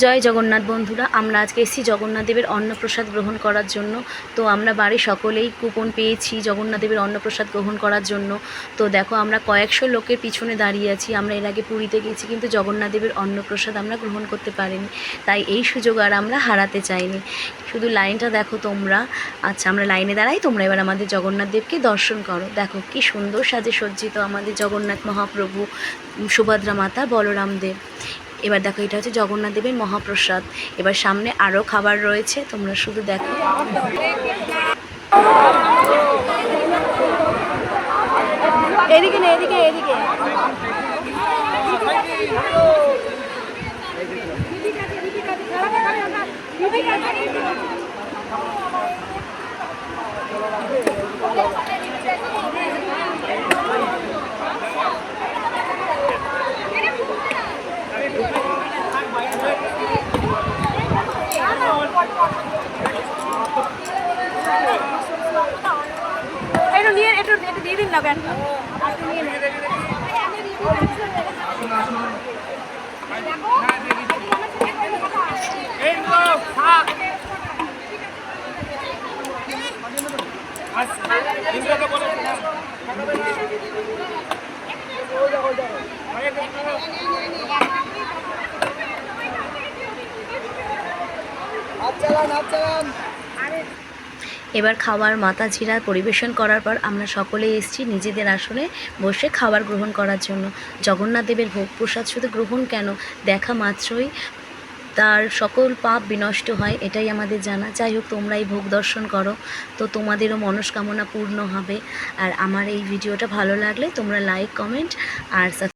জয় জগন্নাথ বন্ধুরা, আমরা আজকে এসেছি জগন্নাথ দেবের অন্নপ্রসাদ গ্রহণ করার জন্য। তো আমরা বাড়ি সকলেই কুপন পেয়েছি জগন্নাথ দেবের অন্নপ্রসাদ গ্রহণ করার জন্য। তো দেখো, আমরা কয়েকশো লোকের পিছনে দাঁড়িয়ে আছি, আমরা এর আগে পুরীতে গেছি, কিন্তু জগন্নাথ দেবের অন্নপ্রসাদ আমরা গ্রহণ করতে পারিনি। তাই এই সুযোগ আর আমরা হারাতে চাইনি। শুধু লাইনটা দেখো তোমরা। আচ্ছা আমরা লাইনে দাঁড়াই, তোমরা এবার আমাদের জগন্নাথ দেবকে দর্শন করো। দেখো, কি সুন্দর সাজে সজ্জিত আমাদের জগন্নাথ মহাপ্রভু, সুভদ্রা মাতা বলরাম দেব। এবার দেখো, এটা হচ্ছে জগন্নাথ দেবের মহাপ্রসাদ। এবার সামনে আরও খাবার রয়েছে, তোমরা শুধু দেখো। এদিকে না, এদিকে এদিকে। একটু নিয়ে একটু একটু দিয়ে দিন না ব্যাগটা একটু নিয়ে নিন। এবার খাবার মাথা ঝিরা পরিবেশন করার পর আমরা সকলে এসেছি নিজেদের আসনে বসে খাবার গ্রহণ করার জন্য। জগন্নাথ দেবের ভোগ প্রসাদ শুধু গ্রহণ কেন? দেখা মাত্রই তার সকল পাপ বিনষ্ট হয়, এটাই আমাদের জানা। যাই হোক, তোমরা এই ভোগ দর্শন করো। তো তোমাদেরও মনস্কামনা পূর্ণ হবে। আর আমার এই ভিডিওটা ভালো লাগলে তোমরা লাইক কমেন্ট আর